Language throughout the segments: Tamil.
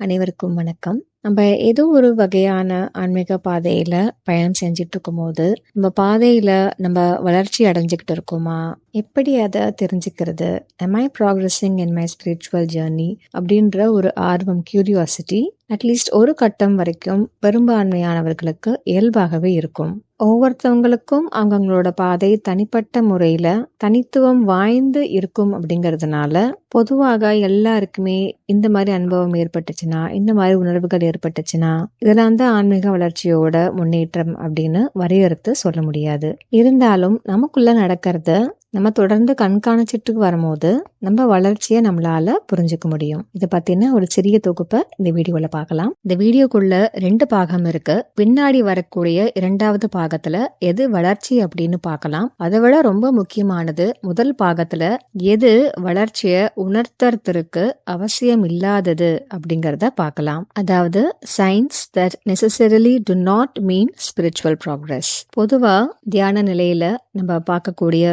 அனைவருக்கும் வணக்கம். நம்ம ஏதோ ஒரு வகையான ஆன்மீக பாதையில பயணம் செஞ்சுட்டு இருக்கும்போது, நம்ம பாதையில நம்ம வளர்ச்சி அடைஞ்சுக்கிட்டு இருக்கோமா? எப்படி அதை தெரிஞ்சுக்கிறது? Am I progressing in my spiritual journey அப்படின்ற ஒரு ஆர்வம், கியூரியாசிட்டி அட்லீஸ்ட் ஒரு கட்டம் வரைக்கும் பெரும்பான்மையானவர்களுக்கு இயல்பாகவே இருக்கும். ஒவ்வொருத்தவங்களுக்கும் அவங்கவங்களோட பாதை தனிப்பட்ட முறையில தனித்துவம் வாய்ந்து இருக்கும் அப்படிங்கிறதுனால, பொதுவாக எல்லாருக்குமே இந்த மாதிரி அனுபவம் ஏற்பட்டுச்சுன்னா, இந்த மாதிரி உணர்வுகள் ஏற்பட்டுச்சுன்னா, இதெல்லாம் தான் ஆன்மீக வளர்ச்சியோட முன்னேற்றம் அப்படின்னு வரையறுத்து சொல்ல முடியாது. இருந்தாலும் நமக்குள்ள நடக்கிறத நம்ம தொடர்ந்து கண்காணிச்சிட்டு வரும்போது, நம்ம வளர்ச்சியை நம்மளால புரிஞ்சுக்க முடியும். இது பத்தின ஒரு சிறிய தொகுப்பை இந்த வீடியோல பார்க்கலாம். இந்த வீடியோக்குள்ள ரெண்டு பாகம் இருக்கு. பின்னாடி வரக்கூடிய இரண்டாவது பாகத்துல எது வளர்ச்சி அப்படின்னு பார்க்கலாம். அதை விட ரொம்ப முக்கியமானது முதல் பாகத்துல எது வளர்ச்சிய உணர்த்தறதுக்கு அவசியம் இல்லாதது அப்படிங்கிறத பார்க்கலாம். அதாவது science that necessarily do not mean spiritual progress. பொதுவா தியான நிலையில நம்ம பார்க்கக்கூடிய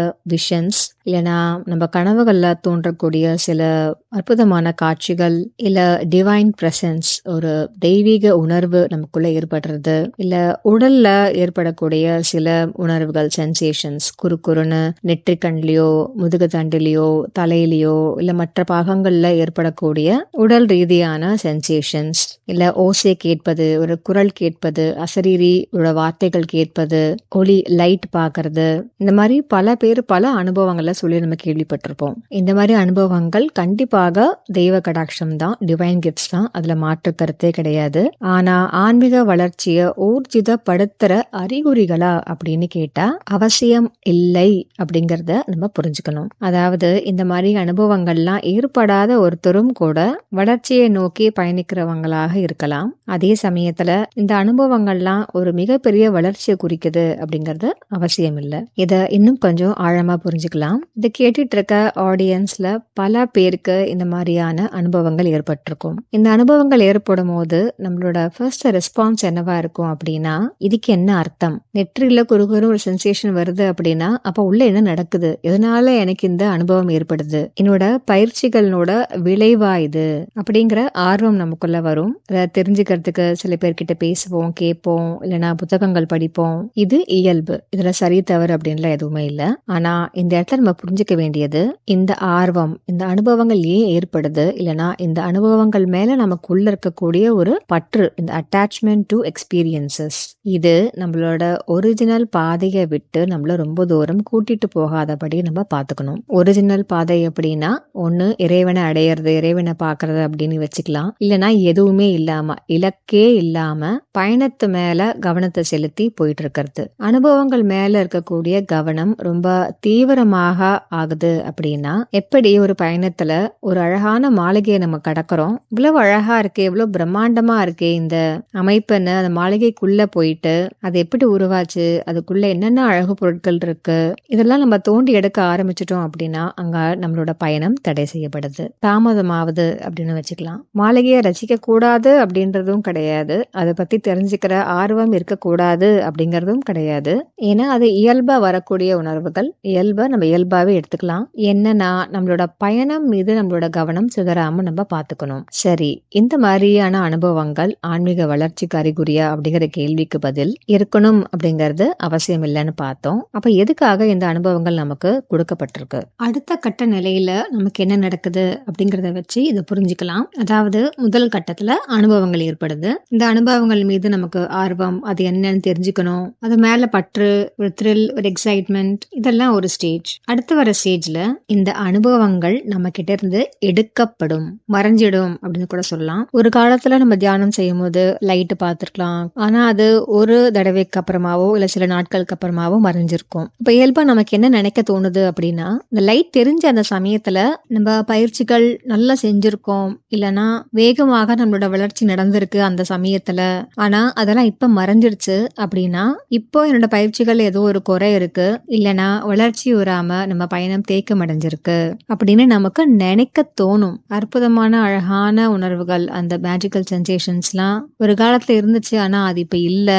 questions இல்லைனா நம்ம கனவுகளில் தோன்றக்கூடிய சில அற்புதமான காட்சிகள், இல்லை டிவைன் பிரசன்ஸ் ஒரு தெய்வீக உணர்வு நமக்குள்ள ஏற்படுறது, இல்லை உடல்ல ஏற்படக்கூடிய சில உணர்வுகள் சென்சேஷன்ஸ் குறுக்குறுன்னு நெற்றிக்கண்லயோ, முதுகு தண்டுலயோ, தலையிலையோ இல்லை மற்ற பாகங்களில் ஏற்படக்கூடிய உடல் ரீதியான சென்சேஷன்ஸ், இல்லை ஓசை கேட்பது, ஒரு குரல் கேட்பது, அசரீரியோட வார்த்தைகள் கேட்பது, ஒளி லைட் பார்க்கறது, இந்த மாதிரி பல பேர் பல அனுபவங்களை சொல்லி நம்ம கேள்விப்பட்டிருப்போம். இந்த மாதிரி அனுபவங்கள் கண்டிப்பாக தெய்வ கடாட்சம் தான், டிவைன் கிஃப்ட்ஸ் தான். அதுல மாற்று கருத்தே கிடையாது. ஆனா ஆன்மீக வளர்ச்சியை ஊர்ஜிதப்படுத்துற அறிகுறிகளா அப்படின்னு கேட்டா, அவசியம் இல்லை அப்படிங்கிறத நம்ம புரிஞ்சுக்கணும். அதாவது இந்த மாதிரி அனுபவங்கள்லாம் ஏற்படாத ஒருத்தரும் கூட வளர்ச்சியை நோக்கி பயணிக்கிறவங்களாக இருக்கலாம். அதே சமயத்துல இந்த அனுபவங்கள்லாம் ஒரு மிகப்பெரிய வளர்ச்சியை குறிக்குது அப்படிங்கிறது அவசியம் இல்லை இதை இன்னும் கொஞ்சம் ஆழமா புரிஞ்சுக்கலாம். இதை கேட்டுட்டு இருக்க ஆடியன்ஸ்ல பல பேருக்கு இந்த மாதிரியான அனுபவங்கள் ஏற்பட்டிருக்கும். இந்த அனுபவங்கள் ஏற்படும் போது நம்மளோட ஃபர்ஸ்ட் ரெஸ்பான்ஸ் என்னவா இருக்கும் அப்படின்னா, இதுக்கு என்ன அர்த்தம்? நெற்றியில் குறுகுறு ஒரு சென்சேஷன் வருது அப்படின்னா, அப்ப உள்ள என்ன நடக்குது? எதனால எனக்கு இந்த அனுபவம் ஏற்படுது? என்னோட பயிற்சிகளோட விளைவா இது? அப்படிங்கிற ஆர்வம் நமக்குள்ள வரும். அதை தெரிஞ்சுக்கிறதுக்கு சில பேர்கிட்ட பேசுவோம், கேட்போம், இல்லைன்னா புத்தகங்கள் படிப்போம். இது இயல்பு. இதுல சரி, தவறு அப்படின்லாம் எதுவுமே இல்லை ஆனா இந்த இடத்துல நம்ம புரிஞ்சுக்க வேண்டியது, இந்த ஆர்வம், இந்த அனுபவங்கள் ஏன் ஏற்படுது? இல்லனா இந்த அனுபவங்கள் மேல நமக்குள்ள இருக்கக்கூடிய ஒரு பற்று, இந்த அட்டாச்மெண்ட் டு எக்ஸ்பீரியன்ஸஸ் இது நம்மளோட ஒரிஜினல் பாதையை விட்டு நம்மள ரொம்ப தூரம் கூட்டிட்டு போகாதபடி நம்ம பார்த்துக்கணும். ஒரிஜினல் பாதை அப்படின்னா, ஒண்ணு இறைவனை அடையிறது இறைவனை பார்க்கறது அப்படின்னு வச்சுக்கலாம். இல்லனா எதுவுமே இல்லாம, இலக்கே இல்லாம பயணத்து மேல கவனத்தை செலுத்தி போயிட்டு இருக்கிறது. அனுபவங்கள் மேல இருக்கக்கூடிய கவனம் ரொம்ப தீவிரமாக ஆகுது அப்படின்னா, எப்படி ஒரு பயணத்துல ஒரு அழகான மாளிகையை நம்ம கடக்குறோம். இவ்வளவு அழகா இருக்கே, இவ்வளவு பிரம்மாண்டமா இருக்கே இந்த அமைப்புன்னு அந்த மாளிகைக்குள்ள போயிட்டு, அது எப்படி உருவாச்சு? அதுக்குள்ள என்னென்ன அழகு பொருட்கள் இருக்கு? இதெல்லாம் நம்ம தோண்டி எடுக்க ஆரம்பிச்சிட்டோம் அப்படின்னா, அங்க நம்மளோட பயணம் தடை செய்யப்படுது. தாமதமாவது அப்படின்னு வச்சுக்கலாம். மாளிகையை ரசிக்க கூடாது அப்படின்றதும் கிடையாது. அதை பத்தி தெரிஞ்சுக்கிற ஆர்வம் இருக்கக்கூடாது அப்படிங்கறதும் கிடையாது. ஏன்னா அது இயல்பா வரக்கூடிய உணர்வுகள். இயல்பா நம்ம இயல்பாவே எடுத்துக்கலாம். என்னன்னா நம்மளோட பயணம் மீது நம்மளோட கவனம் சிதறாம நம்ம பார்த்துக்கணும். சரி, இந்த மாதிரியான அனுபவங்கள் ஆன்மீக வளர்ச்சிக்கு அறிகுறியா அப்படிங்கிற கேள்விக்கு பதில், இருக்கணும் அப்படிங்கிறது அவசியம் இல்லைன்னு பார்த்தோம். அப்ப எதுக்காக இந்த அனுபவங்கள் நமக்கு கொடுக்கப்பட்டிருக்கு அடுத்த கட்ட நிலையில நமக்கு என்ன நடக்குது அப்படிங்கிறத வச்சு இதை புரிஞ்சுக்கலாம். அதாவது முதல் கட்டத்துல அனுபவங்கள் ஏற்படுது. இந்த அனுபவங்கள் மீது நமக்கு ஆர்வம், அது என்னன்னு தெரிஞ்சுக்கணும். அது மேல பற்று, ஒரு த்ரில், ஒரு எக்ஸைட்மெண்ட் இதெல்லாம் ஒரு ஸ்டேஜ். அடுத்து வர ஸ்டேஜில் இந்த அனுபவங்கள் நம்ம கிட்ட இருந்து எடுக்கப்படும், மறைஞ்சிடும் அப்படின்னு கூட சொல்லலாம். ஒரு காலத்துல நம்ம தியானம் செய்யும்போது லைட் பார்த்துருக்கலாம் ஆனா அது ஒரு தடவைக்கு அப்புறமாவோ, இல்ல சில நாட்களுக்கு அப்புறமாவோ மறைஞ்சிருக்கும். இப்ப இயல்பா நமக்கு என்ன நினைக்க தோணுது அப்படின்னா, இந்த லைட் தெரிஞ்ச அந்த சமயத்துல நம்ம பயிற்சிகள் நல்லா செஞ்சிருக்கோம். இல்லனா வேகமாக நம்மளோட வளர்ச்சி நடந்திருக்கு அந்த சமயத்துல. ஆனா அதெல்லாம் இப்ப மறைஞ்சிடுச்சு அப்படின்னா, இப்போ என்னோட பயிற்சிகள் ஏதோ ஒரு குறை இருக்கு. இல்லனா வளர்ச்சி உறாம நம்ம பயணம் தேக்கம் அடைஞ்சிருக்கு அப்படின்னு நமக்கு நினைக்க தோணும். அற்புதமான அழகான உணர்வுகள், அந்த மேஜிக்கல் சென்சேஷன்ஸ்லாம் ஒரு காலத்துல இருந்துச்சு. ஆனா அது இப்ப இல்ல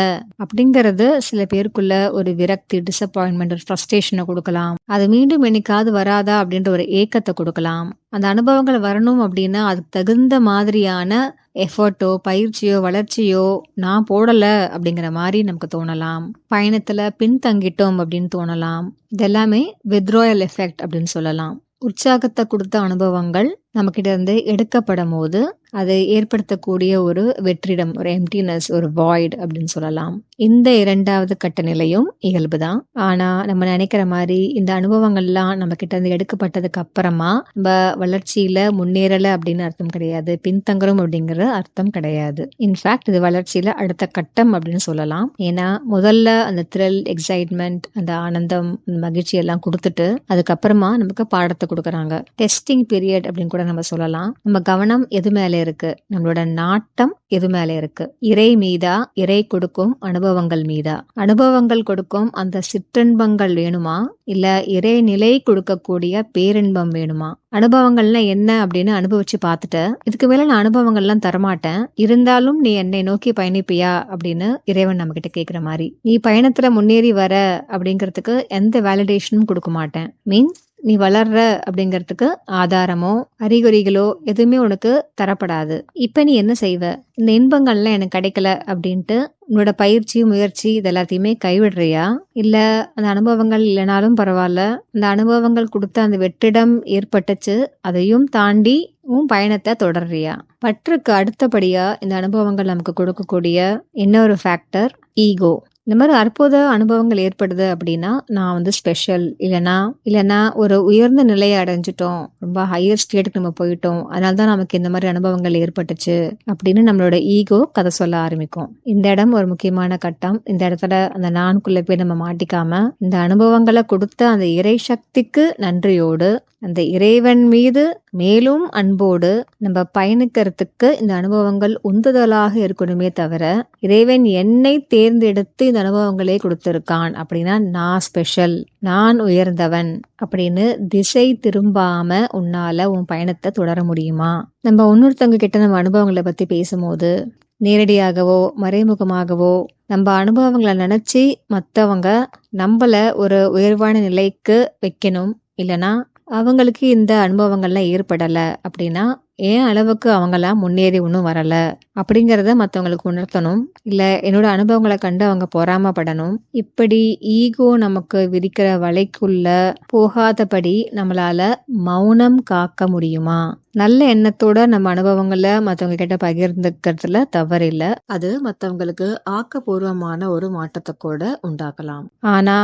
அப்படிங்கிறது சில பேருக்குள்ள ஒரு விரக்தி, டிசப்பாயின்மெண்ட் ஒரு ஃப்ரஸ்ட்ரேஷனை கொடுக்கலாம் அது மீண்டும் என்னைக்காவது வராதா அப்படின்ற ஒரு ஏக்கத்தை கொடுக்கலாம் அந்த அனுபவங்கள் வரணும் அப்படின்னா, அதுக்கு தகுந்த மாதிரியான எஃபர்ட்டோ பயிற்சியோ வளர்ச்சியோ நான் போடலை அப்படிங்கிற மாதிரி நமக்கு தோணலாம். பயணத்தில் பின்தங்கிட்டோம் அப்படின்னு தோணலாம். இதெல்லாமே வித்ராயல் எஃபெக்ட் அப்படின்னு சொல்லலாம். உற்சாகத்தை கொடுத்த அனுபவங்கள் நம்மக்கிட்ட இருந்து எடுக்கப்படும் போது அது ஏற்படுத்தக்கூடிய ஒரு வெற்றிடம் ஒரு எம்டினஸ் ஒரு வாய்ட் அப்படின்னு சொல்லலாம். இந்த இரண்டாவது கட்ட நிலையும் இயல்பு தான் ஆனா நம்ம நினைக்கிற மாதிரி இந்த அனுபவங்கள்லாம் நம்ம கிட்ட இருந்து எடுக்கப்பட்டதுக்கு அப்புறமா நம்ம வளர்ச்சியில முன்னேறல அப்படின்னு அர்த்தம் கிடையாது. பின்தங்குறோம் அப்படிங்கிற அர்த்தம் கிடையாது. இன்ஃபேக்ட் இது வளர்ச்சியில அடுத்த கட்டம் அப்படின்னு சொல்லலாம். ஏன்னா முதல்ல அந்த த்ரில் எக்ஸைட்மெண்ட் அந்த ஆனந்தம் மகிழ்ச்சி எல்லாம் கொடுத்துட்டு அதுக்கப்புறமா நமக்கு பாடத்தை கொடுக்குறாங்க. டெஸ்டிங் பீரியட் அப்படின்னு கூட நம்ம சொல்லலாம். நம்ம கவனம் எது மேல இருக்கு? நம்மளோட நாட்டம் எது மேல இருக்கு? இறை மீதா இறை கொடுக்கும் அனுபவங்கள் மீதா? அனுபவங்கள் கொடுக்கும் அந்த சிற்றின்பங்கள் வேணுமா? இல்ல இறை நிலை கொடுக்கக்கூடிய பேரின்பம் வேணுமா? அனுபவங்கள்னா என்ன அப்படின்னு அனுபவிச்சு பார்த்துட்டு இதுக்கு மேல நான் அனுபவங்கள்லாம் தரமாட்டேன். இருந்தாலும் நீ என்னை நோக்கி பயணிப்பியா? அப்படின்னு இறைவன் நம்ம கிட்ட கேக்குற மாதிரி. நீ பயணத்துல முன்னேறி வர அப்படிங்கிறதுக்கு எந்த வேலிடேஷனும் கொடுக்க மாட்டேன். மீன்ஸ் நீ வளர்ற அப்படிங்கிறதுக்கு ஆதாரமோ அறிகுறிகளோ எதுவுமே உனக்கு தரப்படாது. இப்ப நீ என்ன செய்வ? இந்த இன்பங்கள்லாம் எனக்கு கிடைக்கல அப்படின்ட்டு உன்னோட பயிற்சி முயற்சி இது எல்லாத்தையுமே கைவிடுறியா? இல்ல அந்த அனுபவங்கள் இல்லைனாலும் பரவாயில்ல. அந்த அனுபவங்கள் கொடுத்த அந்த வெற்றிடம் ஏற்பட்டுச்சு அதையும் தாண்டி உன் பயணத்தை தொடர்றியா? பற்றுக்கு அடுத்தபடியா இந்த அனுபவங்கள் நமக்கு கொடுக்கக்கூடிய இன்னொரு ஃபேக்டர் ஈகோ இந்த மாதிரி அற்புத அனுபவங்கள் ஏற்படுது அப்படின்னா நான் வந்து ஸ்பெஷல் இல்லைனா இல்லைனா ஒரு உயர்ந்த நிலையை அடைஞ்சிட்டோம். ரொம்ப ஹையர் ஸ்டேட்டுக்கு நம்ம போயிட்டோம். அதனால தான் நமக்கு இந்த மாதிரி அனுபவங்கள் ஏற்பட்டுச்சு அப்படின்னு நம்மளோட ஈகோ கதை சொல்ல ஆரம்பிக்கும். இந்த இடம் ஒரு முக்கியமான கட்டம். இந்த இடத்துல அந்த நான்குள்ள போய் நம்ம மாட்டிக்காம இந்த அனுபவங்களை கொடுத்த அந்த இறை சக்திக்கு நன்றியோடு அந்த இறைவன் மீது மேலும் அன்போடு நம்ம பயணிக்கிறதுக்கு இந்த அனுபவங்கள் உந்துதலாக இருக்கணுமே தவிர இறைவன் என்னை தேர்ந்தெடுத்து இந்த அனுபவங்களே கொடுத்துருக்கான் அப்படின்னா நான் ஸ்பெஷல் நான் உயர்ந்தவன் அப்படின்னு திசை திரும்பாம உன்னால உன் பயணத்தை தொடர முடியுமா? நம்ம இன்னொருத்தவங்க கிட்ட நம்ம அனுபவங்களை பத்தி பேசும்போது நேரடியாகவோ மறைமுகமாகவோ நம்ம அனுபவங்களை நினைச்சு மற்றவங்க நம்மள ஒரு உயர்வான நிலைக்கு வைக்கணும் இல்லைன்னா அவங்களுக்கு இந்த அனுபவங்கள்லாம் ஏற்படலை அப்படின்னா ஏன் அளவுக்கு அவங்களாம் முன்னேறி ஒன்றும் வரலை? அப்படிங்கிறத மற்றவங்களுக்கு உணர்த்தணும். இல்லை என்னோட அனுபவங்களை கண்டு அவங்க பொறாமப்படணும். இப்படி ஈகோ நமக்கு விதிக்கிற வலைக்குள்ள போகாதபடி நம்மளால மௌனம் காக்க முடியுமா? நல்ல எண்ணத்தோட நம்ம அனுபவங்களை மற்றவங்க கிட்ட பகிர்ந்துக்கிறதுல தவறில்லை அது மற்றவங்களுக்கு ஆக்கப்பூர்வமான ஒரு மாற்றத்தை கூட உண்டாக்கலாம். ஆனா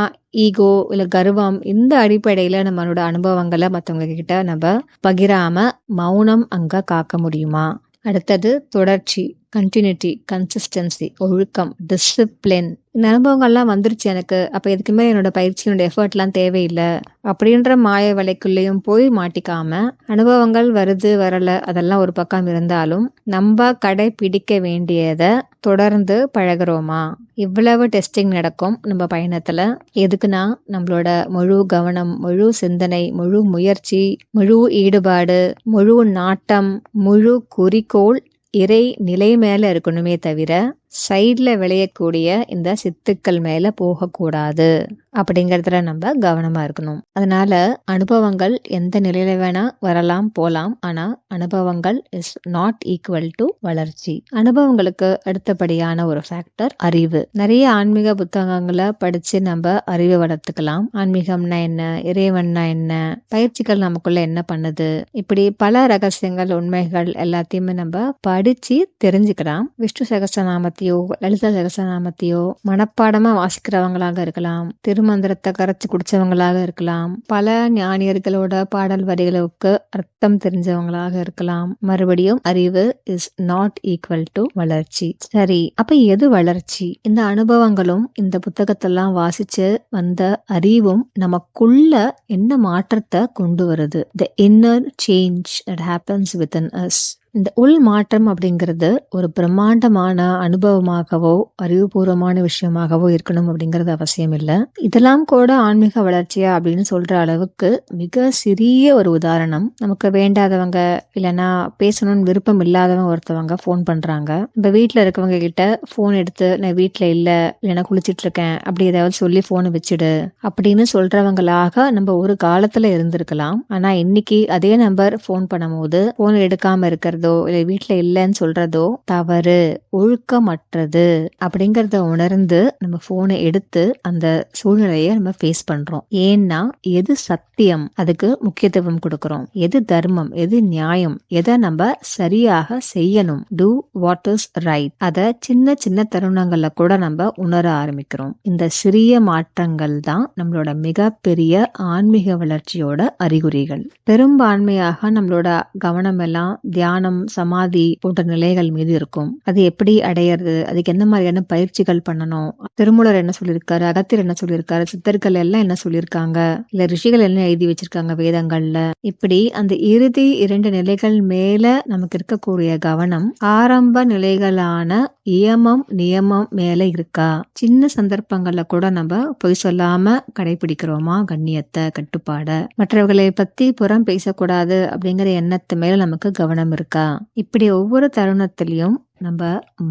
ஈகோ இல்லை கர்வம் இந்த அடிப்படையில நம்மளோட அனுபவங்களை மற்றவங்க கிட்ட நம்ம பகிராம மௌனம் அங்க காக்க முடியுமா? அடுத்தது தொடர்ச்சி கண்டினியூட்டி கன்சிஸ்டன்சி ஒழுக்கம் டிசிப்ளின் இந்த அனுபவங்கள்லாம் வந்துருச்சு எனக்கு. அப்போ எதுக்குமே என்னோட பயிற்சி என்னோட எஃபர்ட்லாம் தேவையில்லை. அப்படின்ற மாய வலைக்குள்ளேயும் போய் மாட்டிக்காம அனுபவங்கள் வருது வரல அதெல்லாம் ஒரு பக்கம் இருந்தாலும் நம்ம கடைபிடிக்க வேண்டியதை தொடர்ந்து பழகுறோமா? இவ்வளவு டெஸ்டிங் நடக்கும் நம்ம பயணத்தில். எதுக்குன்னா நம்மளோட முழு கவனம் முழு சிந்தனை முழு முயற்சி முழு ஈடுபாடு முழு நாட்டம் முழு குறிக்கோள் இறை நிலை மேலே இருக்கணுமே தவிர சைடில் விளையக்கூடிய இந்த சித்துக்கள் மேலே போகக்கூடாது அப்படிங்கிறதுல நம்ம கவனமாக இருக்கணும். அதனால அனுபவங்கள் எந்த நிலையில வேணால் வரலாம் போகலாம் ஆனால் அனுபவங்கள் இஸ் நாட் ஈக்குவல் டு வளர்ச்சி. அனுபவங்களுக்கு அடுத்தபடியான ஒரு ஃபேக்டர் அறிவு. நிறைய ஆன்மீக புத்தகங்களை படித்து நம்ம அறிவை வளர்த்துக்கலாம். ஆன்மீகம்னா என்ன? இறைவன்னா என்ன? பயிற்சிகள் நமக்குள்ள என்ன பண்ணுது? இப்படி பல ரகசியங்கள் உண்மைகள் எல்லாத்தையுமே நம்ம படித்து தெரிஞ்சுக்கலாம். விஷ்ணு சகசநாமத்தையோ லலிதா சகசநாமத்தையோ மனப்பாடமா வாசிக்கிறவங்களாக இருக்கலாம் திருமந்திரத்தை கரைச்சு குடிச்சவங்களாக இருக்கலாம் பல ஞானியர்களோட பாடல் வரிகளுக்கு அர்த்தம் தெரிஞ்சவங்களாக இருக்கலாம். மறுபடியும் அறிவு இஸ் நாட் ஈக்குவல் டு வளர்ச்சி. சரி அப்ப எது வளர்ச்சி? இந்த அனுபவங்களும் இந்த புத்தகத்தெல்லாம் வாசிச்சு வந்த அறிவும் நமக்குள்ள என்ன மாற்றத்தை கொண்டு வருது? The inner change that happens with us இந்த உள் மாற்றம் அப்படிங்கிறது ஒரு பிரம்மாண்டமான அனுபவமாகவோ அறிவுபூர்வமான விஷயமாகவோ இருக்கணும் அப்படிங்கிறது அவசியம் இல்லை. இதெல்லாம் கூட ஆன்மீக வளர்ச்சியா அப்படின்னு சொல்ற அளவுக்கு மிக சிறிய ஒரு உதாரணம். நமக்கு வேண்டாதவங்க இல்லைன்னா பேசணும்னு விருப்பம் இல்லாதவங்க ஒருத்தவங்க ஃபோன் பண்றாங்க. இப்போ வீட்டில் இருக்கவங்க கிட்ட ஃபோன் எடுத்து நான் வீட்டில் இல்லை இல்லைன்னா குளிச்சிட்டு இருக்கேன் அப்படி ஏதாவது சொல்லி ஃபோனை வச்சுடு அப்படின்னு சொல்றவங்களாக நம்ம ஒரு காலத்துல இருந்திருக்கலாம். ஆனா இன்னைக்கு அதே நம்பர் ஃபோன் பண்ணும்போது ஃபோன் எடுக்காம இருக்கிறது பேசுறதோ இல்ல வீட்ல இல்லைன்னு சொல்றதோ தவறு ஒழுக்கமற்றது அப்படிங்கறத உணர்ந்து நம்ம போனை எடுத்து அந்த சூழ்நிலையை நம்ம ஃபேஸ் பண்றோம். ஏன்னா எது சத்தியம் அதுக்கு முக்கியத்துவம் கொடுக்கறோம். எது தர்மம் எது நியாயம் எதை நம்ம சரியாக செய்யணும். டூ வாட் இஸ் ரைட் அத சின்ன சின்ன தருணங்கள்ல கூட நம்ம உணர ஆரம்பிக்கிறோம். இந்த சிறிய மாற்றங்கள் தான் நம்மளோட மிகப்பெரிய ஆன்மீக வளர்ச்சியோட அறிகுறிகள். பெரும்பான்மையாக நம்மளோட கவனம் எல்லாம் தியானம் சமாதி போன்ற நிலைகள் மீது இருக்கும். அது எப்படி அடையிறது? அதுக்கு என்ன மாதிரியான பயிற்சிகள் பண்ணணும்? திருமூலர் என்ன சொல்லியிருக்காரு? அகத்தியர் என்ன சொல்லியிருக்காரு? சித்தர்கள் எல்லாம் என்ன சொல்லியிருக்காங்க? இல்ல ரிஷிகள் என்ன எழுதி வச்சிருக்காங்க வேதங்கள்ல? இப்படி அந்த இறுதி இரண்டு நிலைகள் மேல நமக்கு இருக்கக்கூடிய கவனம் ஆரம்ப நிலைகளான இயமம் நியமம் மேல இருக்கா? சின்ன சந்தர்ப்பங்கள்ல கூட நம்ம பொய் சொல்லாம கடைபிடிக்கிறோமா? கண்ணியத்தை கட்டுப்பாட? மற்றவர்களை பத்தி புறம் பேசக்கூடாது அப்படிங்கிற எண்ணத்து மேல நமக்கு கவனம் இருக்கா? இப்படி ஒவ்வொரு தருணத்திலையும் நம்ம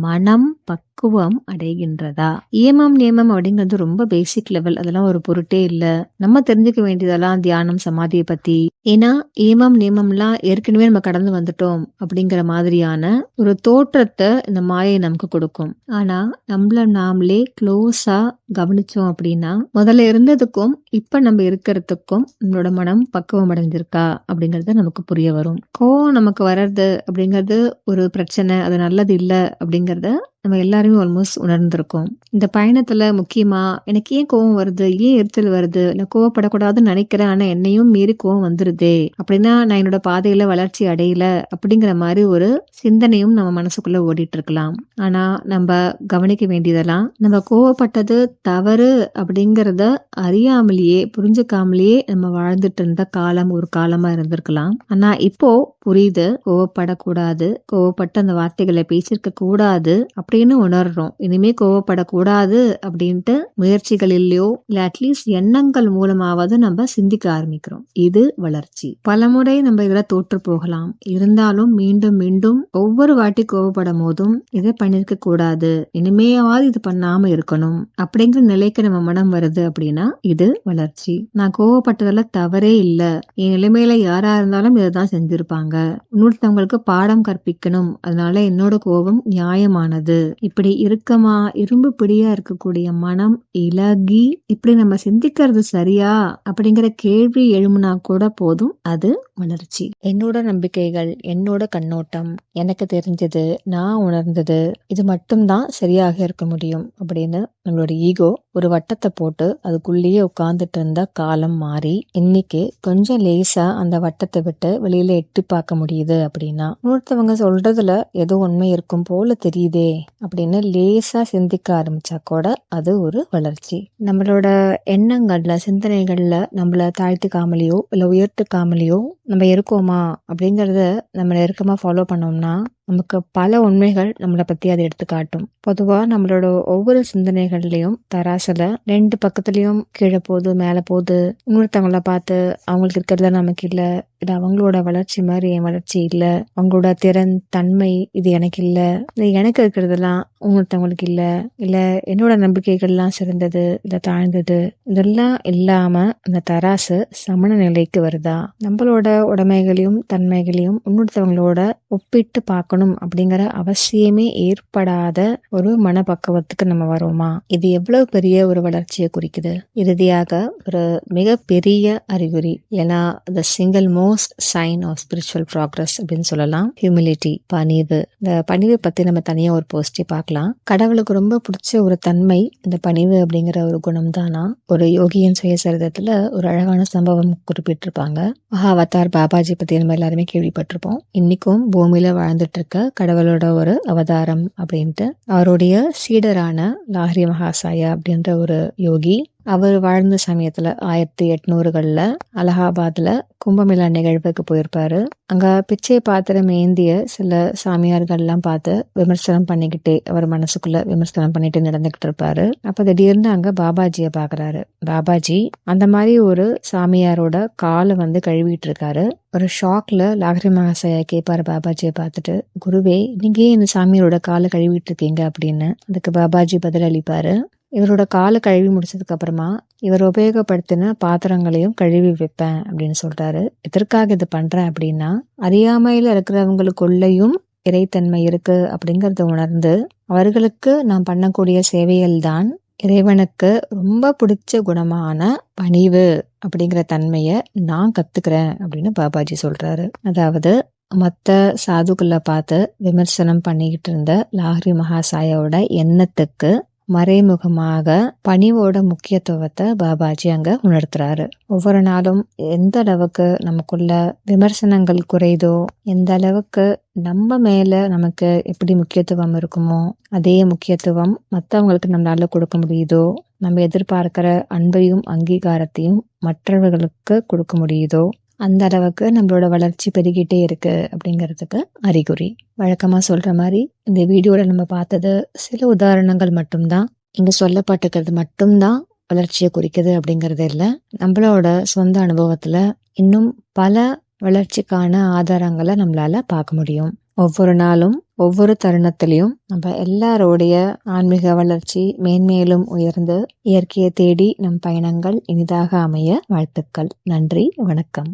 மனம் பக் பக்குவம் அடைகின்றதா? இயமம் நியமம் அப்படிங்கிறது ரொம்ப பேசிக் லெவல் அதெல்லாம் ஒரு பொருட்டே இல்ல. நம்ம தெரிஞ்சுக்க வேண்டியதெல்லாம் தியானம் சமாதியை பத்தி. ஏன்னா ஏமம் நியமம்லாம் ஏற்கனவே நம்ம கடந்து வந்துட்டோம் அப்படிங்கிற மாதிரியான ஒரு தோற்றத்தை இந்த மாயை நமக்கு கொடுக்கும். ஆனா நம்மள நாமளே க்ளோஸா கவனிச்சோம் அப்படின்னா முதல்ல இருந்ததுக்கும் இப்ப நம்ம இருக்கிறதுக்கும் நம்மளோட மனம் பக்குவம் அடைஞ்சிருக்கா அப்படிங்கறது நமக்கு புரிய வரும். கோவம் நமக்கு வர்றது அப்படிங்கிறது ஒரு பிரச்சனை அது நல்லது இல்லை அப்படிங்கறத நம்ம எல்லாருமே ஆல்மோஸ்ட் உணர்ந்திருக்கோம். இந்த பயணத்துல முக்கியமா எனக்கு ஏன் கோவம் வருது? ஏன் எரிச்சல் வருது? நான் கோவப்படக்கூடாதுன்னு நினைக்கிறேன். ஆனா என்னையும் மீறி கோவம் வந்துருதே. அப்படின்னா நான் என்னோட பாதையில வளர்ச்சி அடையல அப்படிங்கிற மாதிரி ஒரு சிந்தனையும் நம்ம மனசுக்குள்ள ஓடிட்டு இருக்கலாம் ஆனா நம்ம கவனிக்க வேண்டியதெல்லாம் நம்ம கோவப்பட்டது தவறு அப்படிங்கிறத அறியாமலேயே புரிஞ்சுக்காமலேயே நம்ம வாழ்ந்துட்டு இருந்த காலம் ஒரு காலமா இருந்திருக்கலாம். ஆனா இப்போ புரியுது. கோவப்படக்கூடாது. கோவப்பட்ட அந்த வார்த்தைகளை பேசியிருக்க கூடாது அப்படின்னு உணர்றோம். இனிமே கோவப்படக்கூடாது அப்படின்ட்டு முயற்சிகளிலேயோ இல்ல அட்லீஸ்ட் எண்ணங்கள் மூலமாவது நம்ம சிந்திக்க ஆரம்பிக்கிறோம். இது வளர்ச்சி. பலமுறை நம்ம இதுல தோற்று போகலாம். இருந்தாலும் மீண்டும் மீண்டும் ஒவ்வொரு வாட்டி கோவப்படும் போதும் இதை பண்ணிருக்க கூடாது. இனிமேயாவது இது பண்ணாம இருக்கணும் அப்படிங்கிற நிலைக்கு நம்ம மனம் வருது அப்படின்னா இது வளர்ச்சி. நான் கோவப்பட்டதுல தவறே இல்ல. என் நிலைமையில யாரா இருந்தாலும் இதைதான் செஞ்சிருப்பாங்க. இன்னொருத்தவங்களுக்கு பாடம் கற்பிக்கணும். அதனால என்னோட கோபம் நியாயமானது. இப்படி இறுக்கமா இரும்பு பிடியா இருக்கக்கூடிய மனம் இலகி இப்படி நம்ம சிந்திக்கிறது சரியா? அப்படிங்கிற கேள்வி எழுமுனா கூட போதும். அது வளர்ச்சி என்னோட நம்பிக்கைகள் என்னோட கண்ணோட்டம் எனக்கு தெரிஞ்சது நான் உணர்ந்தது இது மட்டும்தான் சரியாக இருக்க முடியும் அப்படின்னு நம்மளோட ஈகோ ஒரு வட்டத்தை போட்டு அதுக்குள்ளேயே உட்கார்ந்துட்டு இருந்த காலம் மாறி இன்னைக்கு கொஞ்சம் லேசா அந்த வட்டத்தை விட்டு வெளியில எட்டி பார்க்க முடியுது அப்படின்னா இன்னொருத்தவங்க சொல்றதுல ஏதோ உண்மை இருக்கும் போல தெரியுதே. அப்படின்னு லேசாக சிந்திக்க ஆரம்பித்தா கூட அது ஒரு வளர்ச்சி. நம்மளோட எண்ணங்களில் சிந்தனைகளில் நம்மளை தாழ்த்துக்காமலேயோ இல்லை உயர்த்துக்காமலேயோ நம்ம இருக்கோமா அப்படிங்கிறத நம்ம நெருக்கமாக ஃபாலோ பண்ணோம்னா நமக்கு பல உண்மைகள் நம்மளை பற்றி அதை எடுத்து காட்டும். நம்மளோட ஒவ்வொரு சிந்தனைகள்லையும் தராசில் ரெண்டு பக்கத்துலேயும் கீழே போகுது மேலே போகுது இன்னொருத்தவங்கள பார்த்து அவங்களுக்கு இருக்கிறத நமக்கு இல்லை இது அவங்களோட வளர்ச்சி மாதிரி என் வளர்ச்சி இல்லை அவங்களோட திறன் தன்மை இது எனக்கு இல்லை இது எனக்கு இருக்கிறதெல்லாம் இன்னொருத்தவங்களுக்கு இல்லை இல்லை என்னோட நம்பிக்கைகள்லாம் சிறந்தது இல்லை தாழ்ந்தது இதெல்லாம் இல்லாமல் அந்த தராசு சமண நிலைக்கு வருதா? நம்மளோட உடைமைகளையும் தன்மைகளையும் இன்னொருத்தவங்களோட ஒப்பிட்டு பார்க்கணும் அப்படிங்கிற அவசியமே ஏற்படாத ஒரு மனப்பக்குவத்துக்கு நம்ம வரோமா இது எவ்வளவு பெரிய ஒரு வளர்ச்சியை குறிக்குது? இறுதியாக ஒரு மிகப்பெரிய அறிகுறி ஏன்னா the single most sign of spiritual progress அப்படின்னு சொல்லலாம். ஹியூமிலிட்டி பணிவு. இந்த பணிவை பத்தி நம்ம தனியா ஒரு போஸ்டே பார்க்கலாம். கடவுளுக்கு ரொம்ப பிடிச்ச ஒரு தன்மை இந்த பணிவு அப்படிங்கிற ஒரு குணம் தானா ஒரு யோகியின் சுயசரிதத்துல ஒரு அழகான சம்பவம் குறிப்பிட்டிருப்பாங்க. மகாவதார் பாபாஜி பத்தி நம்ம எல்லாருமே கேள்விப்பட்டிருப்போம். இன்னைக்கும் பூமியில வாழ்ந்துட்டு இருக்க கடவுளோட ஒரு அவதாரம் அப்படின்ட்டு அவருடைய சீடரான லாஹரி மகாசாயா அப்படின்ற ஒரு யோகி அவர் வாழ்ந்த சமயத்தில் ஆயிரத்தி எட்நூறுகளில் அலகாபாத்தில் கும்பமேளா நிகழ்வுக்கு போயிருப்பாரு. அங்கே பிச்சை பாத்திரம் ஏந்திய சில சாமியார்கள்லாம் பார்த்து விமர்சனம் பண்ணிக்கிட்டே அவர் மனசுக்குள்ளே விமர்சனம் பண்ணிட்டு நடந்துக்கிட்டு இருப்பாரு. அப்போ திடீர்னு அங்கே பாபாஜியை பார்க்குறாரு பாபாஜி அந்த மாதிரி ஒரு சாமியாரோட காலை வந்து கழுவிட்டு இருக்காரு. ஒரு ஷாக்ல லாகரி மகாசயா கேட்பாரு பாபாஜியை பார்த்துட்டு குருவே நீங்க ஏன் இந்த சாமியாரோட காலை கழுவிட்டு இருக்கீங்க? அப்படின்னு. அதுக்கு பாபாஜி பதில் அளிப்பாரு இவரோட காலை கழுவி முடிச்சதுக்கு அப்புறமா இவர் உபயோகப்படுத்தின பாத்திரங்களையும் கழுவி வைப்பேன் அப்படின்னு சொல்றாரு. எதற்காக இது பண்றேன் அப்படின்னா அறியாமையில இருக்கிறவங்களுக்குள்ளேயும் இறைத்தன்மை இருக்கு அப்படிங்கறத உணர்ந்து அவர்களுக்கு நான் பண்ணக்கூடிய சேவைகள் தான் இறைவனுக்கு ரொம்ப பிடிச்ச குணமான பணிவு அப்படிங்கிற தன்மையை நான் கத்துக்கிறேன் அப்படின்னு பாபாஜி சொல்றாரு. அதாவது மற்ற சாதுக்களை பார்த்து விமர்சனம் பண்ணிக்கிட்டு இருந்த லாஹ்ரி மகாசாயோட எண்ணத்துக்கு மறைமுகமாக பணிவோட முக்கியத்துவத்தை பாபாஜி அங்க உணர்த்துறாரு. ஒவ்வொரு நாளும் எந்த அளவுக்கு நமக்குள்ள விமர்சனங்கள் குறையுதோ எந்த அளவுக்கு நம்ம மேல நமக்கு எப்படி முக்கியத்துவம் இருக்குமோ அதே முக்கியத்துவம் மற்றவங்களுக்கு நம்மளால கொடுக்க முடியுதோ நம்ம எதிர்பார்க்கிற அன்பையும் அங்கீகாரத்தையும் மற்றவர்களுக்கு கொடுக்க முடியுதோ அந்த அளவுக்கு நம்மளோட வளர்ச்சி பெருகிட்டே இருக்கு அப்படிங்கிறதுக்கு அறிகுறி. வழக்கமாக சொல்ற மாதிரி இந்த வீடியோவில் நம்ம பார்த்தது சில உதாரணங்கள் மட்டும்தான். இங்கே சொல்லப்பட்டுக்கிறது மட்டும்தான் வளர்ச்சியை குறிக்குது அப்படிங்கறது இல்லை. நம்மளோட சொந்த அனுபவத்தில் இன்னும் பல வளர்ச்சிக்கான ஆதாரங்களை நம்மளால பார்க்க முடியும். ஒவ்வொரு நாளும் ஒவ்வொரு தருணத்திலையும் நம்ம எல்லாரோடைய ஆன்மீக வளர்ச்சி மேன்மேலும் உயர்ந்து இயற்கையை தேடி நம் பயணங்கள் இனிதாக அமைய வாழ்த்துக்கள். நன்றி வணக்கம்.